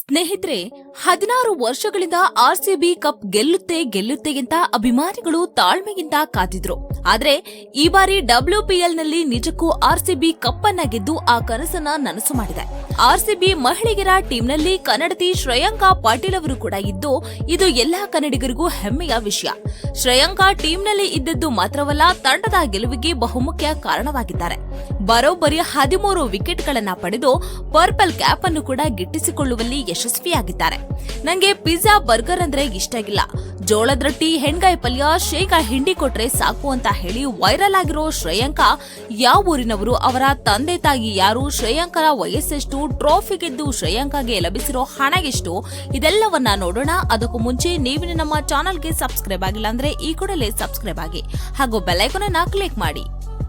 ಸ್ನೇಹಿತರೆ, ಹದಿನಾರು ವರ್ಷಗಳಿಂದ ಆರ್ಸಿಬಿ ಕಪ್ ಗೆಲ್ಲುತ್ತೆ ಗೆಲ್ಲುತ್ತೆ ಅಂತ ಅಭಿಮಾನಿಗಳು ತಾಳ್ಮೆಗಿಂತ ಕಾದಿದ್ರು. ಆದ್ರೆ ಈ ಬಾರಿ ಡಬ್ಲ್ಯೂಪಿಎಲ್ನಲ್ಲಿ ನಿಜಕ್ಕೂ ಆರ್ಸಿಬಿ ಕಪ್ ಅನ್ನ ಗೆದ್ದು ಆ ಕನಸನ್ನ ನನಸು ಮಾಡಿದೆ. ಆರ್ಸಿಬಿ ಮಹಿಳೆಯರ ಟೀಮ್ನಲ್ಲಿ ಕನ್ನಡತಿ ಶ್ರೇಯಾಂಕಾ ಪಾಟೀಲ್ ಅವರು ಕೂಡ ಇದ್ದು, ಇದು ಎಲ್ಲಾ ಕನ್ನಡಿಗರಿಗೂ ಹೆಮ್ಮೆಯ ವಿಷಯ. ಶ್ರೇಯಾಂಕಾ ಟೀಮ್ನಲ್ಲಿ ಇದ್ದದ್ದು ಮಾತ್ರವಲ್ಲ, ತಂಡದ ಗೆಲುವಿಗೆ ಬಹುಮುಖ್ಯ ಕಾರಣವಾಗಿದ್ದಾರೆ. ಬರೋಬ್ಬರಿ ಹದಿಮೂರು ವಿಕೆಟ್ಗಳನ್ನ ಪಡೆದು ಪರ್ಪಲ್ ಕ್ಯಾಪ್ ಅನ್ನು ಕೂಡ ಗಿಟ್ಟಿಸಿಕೊಳ್ಳುವಲ್ಲಿ ಯಶಸ್ವಿಯಾಗಿದ್ದಾರೆ. ನಂಗೆ ಪಿಜ್ಜಾ, ಬರ್ಗರ್ ಅಂದ್ರೆ ಇಷ್ಟ ಇಲ್ಲ ಜೋಳದ ರೊಟ್ಟಿ, ಹೆಣ್ಗಾಯಿ ಪಲ್ಯ ಶೇಂಗಾ ಹಿಂಡಿ ಕೊಟ್ರೆ ಸಾಕು ಅಂತ ಹೇಳಿ ವೈರಲ್ ಆಗಿರೋ ಶ್ರೇಯಾಂಕಾ, ಯಾವ ಊರಿನವರು ಅವರ ತಂದೆ ತಾಯಿ ಯಾರು, ಶ್ರೇಯಾಂಕರ ವಯಸ್ಸೆಷ್ಟು, ಟ್ರೋಫಿ ಗೆದ್ದು ಶ್ರೇಯಾಂಕಾಗೆ ಲಭಿಸಿರೋ ಹಣ ಎಷ್ಟು ಇದೆಲ್ಲವನ್ನ ನೋಡೋಣ. ಅದಕ್ಕೂ ಮುಂಚೆ ನೀವು ನಮ್ಮ ಚಾನಲ್ಗೆ ಸಬ್ಸ್ಕ್ರೈಬ್ ಆಗಿಲ್ಲ ಅಂದ್ರೆ ಈ ಕೂಡಲೇ ಸಬ್ಸ್ಕ್ರೈಬ್ ಆಗಿ. ಹಾಗೂ ಬೆಲ್ಲೈಕನ್ ಅನ್ನ ಕ್ಲಿಕ್ ಮಾಡಿ.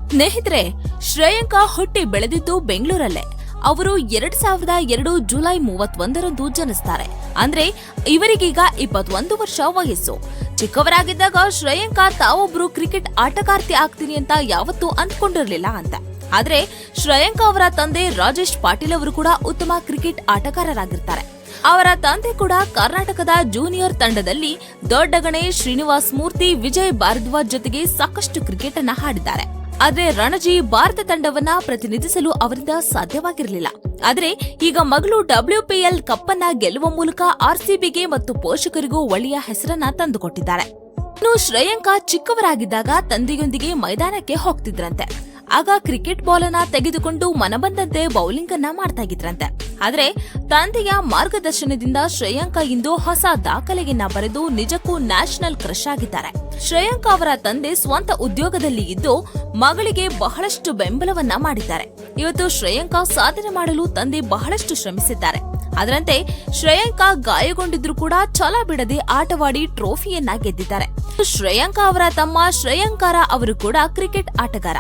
ಸ್ನೇಹಿತರೆ, ಶ್ರೇಯಾಂಕಾ ಹುಟ್ಟಿ ಬೆಳೆದಿದ್ದು ಬೆಂಗಳೂರಲ್ಲೇ. ಅವರು ಎರಡ್ ಸಾವಿರದ ಎರಡು ಜುಲೈ ಮೂವತ್ತೊಂದರಂದು ಜನಿಸ್ತಾರೆ. ಅಂದ್ರೆ ಇವರಿಗೀಗ ಇಪ್ಪತ್ತೊಂದು ವರ್ಷ ವಯಸ್ಸು. ಚಿಕ್ಕವರಾಗಿದ್ದಾಗ ಶ್ರೇಯಾಂಕಾ ತಾವೊಬ್ರು ಕ್ರಿಕೆಟ್ ಆಟಗಾರ್ತಿ ಆಗ್ತೀನಿ ಅಂತ ಯಾವತ್ತೂ ಅಂದ್ಕೊಂಡಿರ್ಲಿಲ್ಲ ಅಂತ. ಆದ್ರೆ ಶ್ರೇಯಾಂಕಾ ಅವರ ತಂದೆ ರಾಜೇಶ್ ಪಾಟೀಲ್ ಅವರು ಕೂಡ ಉತ್ತಮ ಕ್ರಿಕೆಟ್ ಆಟಗಾರರಾಗಿರ್ತಾರೆ. ಅವರ ತಂದೆ ಕೂಡ ಕರ್ನಾಟಕದ ಜೂನಿಯರ್ ತಂಡದಲ್ಲಿ ದೊಡ್ಡಗಣೆ ಶ್ರೀನಿವಾಸ್ ಮೂರ್ತಿ, ವಿಜಯ್ ಭಾರದ್ವಾಜ್ ಜೊತೆಗೆ ಸಾಕಷ್ಟು ಕ್ರಿಕೆಟ್ ಅನ್ನ ಹಾಡಿದ್ದಾರೆ ಆದ್ರೆ ರಣಜಿ ಭಾರತ ತಂಡವನ್ನ ಪ್ರತಿನಿಧಿಸಲು ಅವರಿಂದ ಸಾಧ್ಯವಾಗಿರಲಿಲ್ಲ. ಆದರೆ ಈಗ ಮಗಳು ಡಬ್ಲ್ಯೂಪಿಎಲ್ ಕಪ್ ಅನ್ನ ಗೆಲ್ಲುವ ಮೂಲಕ ಆರ್ಸಿಬಿಗೆ ಮತ್ತು ಪೋಷಕರಿಗೂ ಒಳ್ಳೆಯ ಹೆಸರನ್ನ ತಂದುಕೊಟ್ಟಿದ್ದಾರೆ. ಇನ್ನು ಶ್ರೇಯಾಂಕಾ ಚಿಕ್ಕವರಾಗಿದ್ದಾಗ ತಂದೆಯೊಂದಿಗೆ ಮೈದಾನಕ್ಕೆ ಹೋಗ್ತಿದ್ರಂತೆ. ಆಗ ಕ್ರಿಕೆಟ್ ಬಾಲ್ ಅನ್ನ ತೆಗೆದುಕೊಂಡು ಮನಬಂದಂತೆ ಬೌಲಿಂಗ್ ಅನ್ನ ಮಾಡ್ತಾ ಇದ್ರಂತೆ. ಆದರೆ ತಂದೆಯ ಮಾರ್ಗದರ್ಶನದಿಂದ ಶ್ರೇಯಾಂಕಾ ಇಂದು ಹೊಸ ದಾಖಲೆಯನ್ನ ಬರೆದು ನಿಜಕ್ಕೂ ನ್ಯಾಷನಲ್ ಕ್ರಶ್ ಆಗಿದ್ದಾರೆ. ಶ್ರೇಯಾಂಕಾ ಅವರ ತಂದೆ ಸ್ವಂತ ಉದ್ಯೋಗದಲ್ಲಿ ಇದ್ದು ಮಗಳಿಗೆ ಬಹಳಷ್ಟು ಬೆಂಬಲವನ್ನ ಮಾಡಿದ್ದಾರೆ. ಇವತ್ತು ಶ್ರೇಯಾಂಕ ಸಾಧನೆ ಮಾಡಲು ತಂದೆ ಬಹಳಷ್ಟು ಶ್ರಮಿಸಿದ್ದಾರೆ. ಅದರಂತೆ ಶ್ರೇಯಾಂಕ ಗಾಯಗೊಂಡಿದ್ರು ಕೂಡ ಛಲ ಬಿಡದೆ ಆಟವಾಡಿ ಟ್ರೋಫಿಯನ್ನ ಗೆದ್ದಿದ್ದಾರೆ. ಶ್ರೇಯಾಂಕ ಅವರ ತಮ್ಮ ಶ್ರೇಯಾಂಕಾರ ಅವರು ಕೂಡ ಕ್ರಿಕೆಟ್ ಆಟಗಾರ.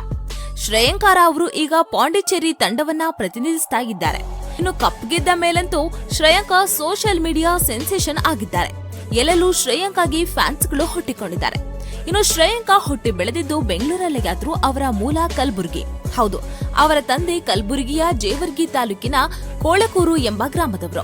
ಶ್ರೇಯಾಂಕಾರ ಅವರು ಈಗ ಪಾಂಡಿಚೇರಿ ತಂಡವನ್ನ ಪ್ರತಿನಿಧಿಸ್ತಾ ಇದ್ದಾರೆ. ಇನ್ನು ಕಪ್ ಗೆದ್ದ ಮೇಲಂತೂ ಶ್ರೇಯಾಂಕಾ ಸೋಷಿಯಲ್ ಮೀಡಿಯಾ ಸೆನ್ಸೇಷನ್ ಆಗಿದ್ದಾರೆ. ಎಲ್ಲೆಲ್ಲೂ ಶ್ರೇಯಾಂಕಾಗಿ ಫ್ಯಾನ್ಸ್ಗಳು ಹುಟ್ಟಿಕೊಂಡಿದ್ದಾರೆ ಇನ್ನು ಶ್ರೇಯಾಂಕಾ ಹುಟ್ಟಿ ಬೆಳೆದಿದ್ದು ಬೆಂಗಳೂರಲ್ಲೇ ಆದ್ರೂ ಅವರ ಮೂಲ ಕಲಬುರಗಿ. ಹೌದು, ಅವರ ತಂದೆ ಕಲಬುರಗಿಯ ಜೇವರ್ಗಿ ತಾಲೂಕಿನ ಕೋಳಕೂರು ಎಂಬ ಗ್ರಾಮದವರು.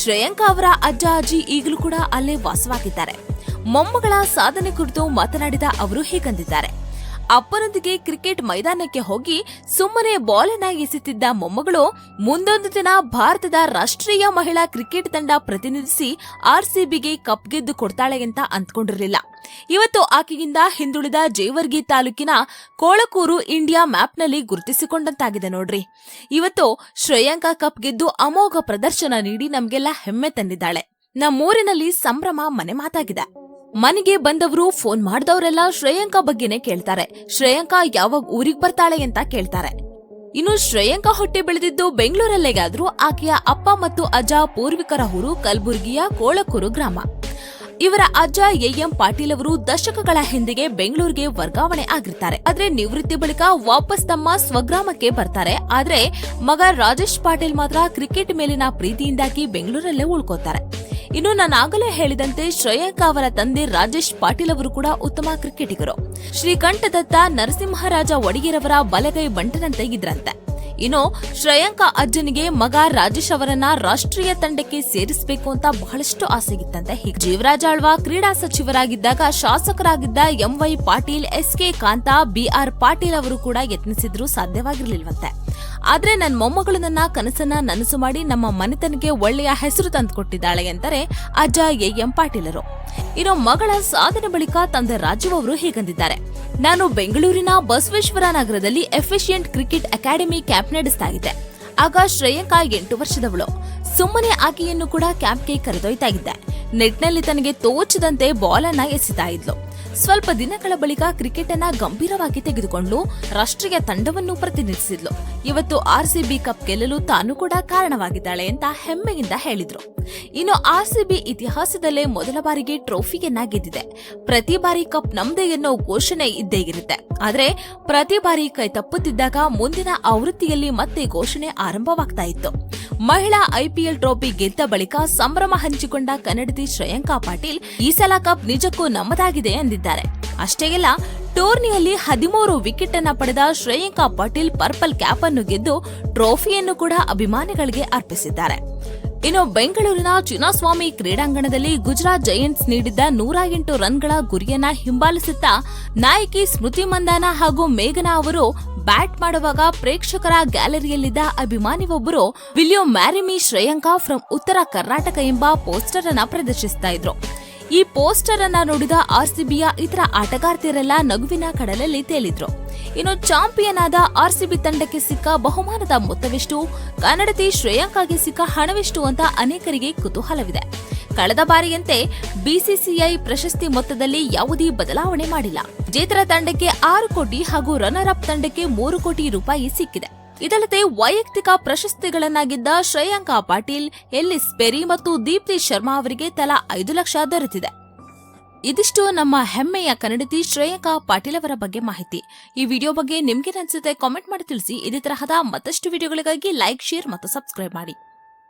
ಶ್ರೇಯಾಂಕಾ ಅವರ ಅಜ್ಜ, ಅಜ್ಜಿ ಈಗಲೂ ಕೂಡ ಅಲ್ಲೇ ವಾಸವಾಗಿದ್ದಾರೆ. ಮೊಮ್ಮಗಳ ಸಾಧನೆ ಕುರಿತು ಮಾತನಾಡಿದ ಅವರು ಹೀಗಂದಿದ್ದಾರೆ. ಅಪ್ಪನೊಂದಿಗೆ ಕ್ರಿಕೆಟ್ ಮೈದಾನಕ್ಕೆ ಹೋಗಿ ಸುಮ್ಮನೆ ಬಾಲನ್ನ ಎಸೆತಿದ್ದ ಮೊಮ್ಮಗಳು ಮುಂದೊಂದು ದಿನ ಭಾರತದ ರಾಷ್ಟ್ರೀಯ ಮಹಿಳಾ ಕ್ರಿಕೆಟ್ ತಂಡ ಪ್ರತಿನಿಧಿಸಿ ಆರ್ಸಿಬಿಗೆ ಕಪ್ ಗೆದ್ದು ಕೊಡ್ತಾಳೆ ಅಂತ ಅಂದ್ಕೊಂಡಿರಲಿಲ್ಲ. ಇವತ್ತು ಆಕೆಗಿಂದ ಹಿಂದುಳಿದ ಜೇವರ್ಗಿ ತಾಲೂಕಿನ ಕೋಳಕೂರು ಇಂಡಿಯಾ ಮ್ಯಾಪ್ನಲ್ಲಿ ಗುರುತಿಸಿಕೊಂಡಂತಾಗಿದೆ ನೋಡ್ರಿ. ಇವತ್ತು ಶ್ರೇಯಾಂಕಾ ಕಪ್ ಗೆದ್ದು ಅಮೋಘ ಪ್ರದರ್ಶನ ನೀಡಿ ನಮಗೆಲ್ಲ ಹೆಮ್ಮೆ ತಂದಿದ್ದಾಳೆ. ನಮ್ಮೂರಿನಲ್ಲಿ ಸಂಭ್ರಮ ಮನೆ ಮಾತಾಗಿದೆ. ಮನೆಗೆ ಬಂದವರು ಫೋನ್ ಮಾಡಿದವರೆಲ್ಲ ಶ್ರೇಯಾಂಕಾ ಬಗ್ಗೆನೇ ಕೇಳ್ತಾರೆ. ಶ್ರೇಯಾಂಕಾ ಯಾವಾಗ ಊರಿಗೆ ಬರ್ತಾಳೆ ಅಂತ ಕೇಳ್ತಾರೆ. ಇನ್ನು ಶ್ರೇಯಾಂಕಾ ಹೊಟ್ಟೆ ಬೆಳೆದಿದ್ದು ಬೆಂಗಳೂರಲ್ಲೇಗಾದ್ರೂ ಆಕೆಯ ಅಪ್ಪ ಮತ್ತು ಅಜ್ಜ ಪೂರ್ವಿಕರ ಊರು ಕಲಬುರಗಿಯ ಕೋಳಕೂರು ಗ್ರಾಮ. ಇವರ ಅಜ್ಜ ಎಂ ಪಾಟೀಲ್ ಅವರು ದಶಕಗಳ ಹಿಂದೆಗೆ ಬೆಂಗಳೂರಿಗೆ ವರ್ಗಾವಣೆ ಆಗಿರ್ತಾರೆ. ಆದ್ರೆ ನಿವೃತ್ತಿ ಬಳಿಕ ವಾಪಸ್ ತಮ್ಮ ಸ್ವಗ್ರಾಮಕ್ಕೆ ಬರ್ತಾರೆ. ಆದ್ರೆ ಮಗ ರಾಜೇಶ್ ಪಾಟೀಲ್ ಮಾತ್ರ ಕ್ರಿಕೆಟ್ ಮೇಲಿನ ಪ್ರೀತಿಯಿಂದಾಗಿ ಬೆಂಗಳೂರಲ್ಲೇ ಉಳ್ಕೋತಾರೆ. ಇನ್ನು ನಾನು ಆಗಲೇ ಹೇಳಿದಂತೆ ಶ್ರೇಯಾಂಕಾ ಅವರ ತಂದೆ ರಾಜೇಶ್ ಪಾಟೀಲ್ ಅವರು ಕೂಡ ಉತ್ತಮ ಕ್ರಿಕೆಟಿಗರು. ಶ್ರೀಕಂಠದತ್ತ ನರಸಿಂಹರಾಜ ಒಡಗಿರವರ ಬಲಗೈ ಬಂಟನಂತೆ ಇದ್ರಂತೆ. ಇನ್ನು ಶ್ರೇಯಾಂಕ ಅಜ್ಜನಿಗೆ ಮಗ ರಾಜೇಶ್ ಅವರನ್ನ ರಾಷ್ಟ್ರೀಯ ತಂಡಕ್ಕೆ ಸೇರಿಸಬೇಕು ಅಂತ ಬಹಳಷ್ಟು ಆಸೆಗಿತ್ತಂತೆ ಹೀಗೆ ಜೀವರಾಜ ಕ್ರೀಡಾ ಸಚಿವರಾಗಿದ್ದಾಗ ಶಾಸಕರಾಗಿದ್ದ M Y Patil S K Kantha, B R Patil ಅವರು ಕೂಡ ಯತ್ನಿಸಿದ್ರು ಸಾಧ್ಯವಾಗಿರ್ಲಿಲ್ವಂತೆ. ಆದ್ರೆ ನನ್ನ ಮೊಮ್ಮಗಳು ನನ್ನ ಕನಸನ್ನ ನನಸು ಮಾಡಿ ನಮ್ಮ ಮನೆತನಕ್ಕೆ ಒಳ್ಳೆಯ ಹೆಸರು ತಂದುಕೊಟ್ಟಿದ್ದಾಳೆ ಎಂದರೆ ಅಜ್ಜ ಎ ಎಂ ಪಾಟೀಲರು. ಇನ್ನು ಮಗಳ ಸಾಧನೆ ಬಳಿಕ ತಂದೆ ರಾಜೀವ್ ಅವರು ಹೀಗಂದಿದ್ದಾರೆ. ನಾನು ಬೆಂಗಳೂರಿನ ಬಸವೇಶ್ವರ ನಗರದಲ್ಲಿ ಎಫಿಷಿಯಂಟ್ ಕ್ರಿಕೆಟ್ ಅಕಾಡೆಮಿ ಕ್ಯಾಂಪ್ ನಡೆಸ್ತಾ ಇದ್ದೆ ಆಗ ಶ್ರೇಯಾಂಕಾ ಎಂಟು ವರ್ಷದವಳು. ಸುಮ್ಮನೆ ಆಕೆಯನ್ನು ಕೂಡ ಕ್ಯಾಂಪ್ಗೆ ಕರೆದೊಯ್ತಾ ಇದ್ದೆ ನೆಟ್ನಲ್ಲಿ ತನಗೆ ತೋಚದಂತೆ ಬಾಲನ್ನ ಎಸಿತಾ ಎಸೆತಾ ಇದ್ಲು ಸ್ವಲ್ಪ ದಿನಗಳ ಬಳಿಕ ಕ್ರಿಕೆಟ್ ಅನ್ನ ಗಂಭೀರವಾಗಿ ತೆಗೆದುಕೊಂಡು ರಾಷ್ಟ್ರೀಯ ತಂಡವನ್ನು ಪ್ರತಿನಿಧಿಸಿದ್ಲು. ಇವತ್ತು ಆರ್ಸಿಬಿ ಕಪ್ ಗೆಲ್ಲಲು ತಾನು ಕೂಡ ಕಾರಣವಾಗಿದ್ದಾಳೆ ಅಂತ ಹೆಮ್ಮೆಯಿಂದ ಹೇಳಿದ್ರು. ಇನ್ನು ಆರ್ಸಿಬಿ ಇತಿಹಾಸದಲ್ಲೇ ಮೊದಲ ಬಾರಿಗೆ ಟ್ರೋಫಿಯನ್ನ ಗೆದ್ದಿದೆ. ಪ್ರತಿ ಬಾರಿ ಕಪ್ ನಮ್ದೇ ಎನ್ನೋ ಘೋಷಣೆ ಇದ್ದೇ ಇರುತ್ತೆ. ಆದ್ರೆ ಪ್ರತಿ ಬಾರಿ ಕೈ ತಪ್ಪುತ್ತಿದ್ದಾಗ ಮುಂದಿನ ಆವೃತ್ತಿಯಲ್ಲಿ ಮತ್ತೆ ಘೋಷಣೆ ಆರಂಭವಾಗ್ತಾ ಇತ್ತು. ಮಹಿಳಾ ಐಪಿಎಲ್ ಟ್ರೋಫಿ ಗೆದ್ದ ಬಳಿಕ ಸಂಭ್ರಮ ಹಂಚಿಕೊಂಡ ಕನ್ನಡತಿ ಶ್ರೇಯಾಂಕಾ ಪಾಟೀಲ್ ಈ ಸಲ ಕಪ್ ನಿಜಕ್ಕೂ ನಮ್ಮದಾಗಿದೆ ಎಂದಿದ್ದಾರೆ. ಅಷ್ಟೇ ಅಲ್ಲ ಟೂರ್ನಿಯಲ್ಲಿ ಹದಿಮೂರು ವಿಕೆಟ್ ಅನ್ನ ಪಡೆದ ಶ್ರೇಯಾಂಕಾ ಪಾಟೀಲ್ ಪರ್ಪಲ್ ಕ್ಯಾಪ್ ಅನ್ನು ಗೆದ್ದು ಟ್ರೋಫಿಯನ್ನು ಕೂಡ ಅಭಿಮಾನಿಗಳಿಗೆ ಅರ್ಪಿಸಿದ್ದಾರೆ. ಇನ್ನು ಬೆಂಗಳೂರಿನ ಚಿನ್ನಸ್ವಾಮಿ ಕ್ರೀಡಾಂಗಣದಲ್ಲಿ ಗುಜರಾತ್ ಜಯಂಟ್ಸ್ ನೀಡಿದ್ದ ನೂರ ಎಂಟು ರನ್ಗಳ ಗುರಿಯನ್ನ ಹಿಂಬಾಲಿಸುತ್ತಾ ನಾಯಕಿ ಸ್ಮೃತಿ ಮಂದಾನ ಹಾಗೂ ಮೇಘನಾ ಅವರು ಬ್ಯಾಟ್ ಮಾಡುವಾಗ ಪ್ರೇಕ್ಷಕರ ಗ್ಯಾಲರಿಯಲ್ಲಿದ್ದ ಅಭಿಮಾನಿಯೊಬ್ಬರು ವಿಲಿಯೋ ಮ್ಯಾರಿಮಿ ಶ್ರೇಯಾಂಕಾ ಫ್ರಮ್ ಉತ್ತರ ಕರ್ನಾಟಕ ಎಂಬ ಪೋಸ್ಟರ್ ಅನ್ನ ಪ್ರದರ್ಶಿಸ್ತಾ ಇದ್ರು. ಈ ಪೋಸ್ಟರ್ ಅನ್ನ ನೋಡಿದ ಆರ್ಸಿಬಿಯ ಇತರ ಆಟಗಾರ್ತಿಯರೆಲ್ಲ ನಗುವಿನ ಕಡಲಲ್ಲಿ ತೇಲಿದ್ರು. ಇನ್ನು ಚಾಂಪಿಯನ್ ಆದ ಆರ್ಸಿಬಿ ತಂಡಕ್ಕೆ ಸಿಕ್ಕ ಬಹುಮಾನದ ಮೊತ್ತವೆಷ್ಟು? ಕನ್ನಡತಿ ಶ್ರೇಯಾಂಕಾಗೆ ಸಿಕ್ಕ ಹಣವೆಷ್ಟು ಅಂತ ಅನೇಕರಿಗೆ ಕುತೂಹಲವಿದೆ. ಕಳೆದ ಬಾರಿಯಂತೆ ಬಿಸಿಸಿಐ ಪ್ರಶಸ್ತಿ ಮೊತ್ತದಲ್ಲಿ ಯಾವುದೇ ಬದಲಾವಣೆ ಮಾಡಿಲ್ಲ. ಜೇತರ ತಂಡಕ್ಕೆ ಆರು ಕೋಟಿ ಹಾಗೂ ರನ್ನರ್ ಅಪ್ ತಂಡಕ್ಕೆ ಮೂರು ಕೋಟಿ ರೂಪಾಯಿ ಸಿಕ್ಕಿದೆ. ಇದಲ್ಲದೆ ವೈಯಕ್ತಿಕ ಪ್ರಶಸ್ತಿಗಳನ್ನಾಗಿದ್ದ ಶ್ರೇಯಾಂಕಾ ಪಾಟೀಲ್, ಎಲ್ಲಿಸ್ ಪೆರಿ ಮತ್ತು ದೀಪ್ತಿ ಶರ್ಮಾ ಅವರಿಗೆ ತಲಾ ಐದು ಲಕ್ಷ ದೊರೆತಿದೆ. ಇದಿಷ್ಟು ನಮ್ಮ ಹೆಮ್ಮೆಯ ಕನ್ನಡತಿ ಶ್ರೇಯಾಂಕಾ ಪಾಟೀಲ್ ಅವರ ಬಗ್ಗೆ ಮಾಹಿತಿ. ಈ ವಿಡಿಯೋ ಬಗ್ಗೆ ನಿಮ್ಗೇನನ್ಸುತ್ತೆ ಕಾಮೆಂಟ್ ಮಾಡಿ ತಿಳಿಸಿ. ಇದೇ ತರಹದ ಮತ್ತಷ್ಟು ವಿಡಿಯೋಗಳಿಗಾಗಿ ಲೈಕ್ ಶೇರ್ ಮತ್ತು ಸಬ್ಸ್ಕ್ರೈಬ್ ಮಾಡಿ.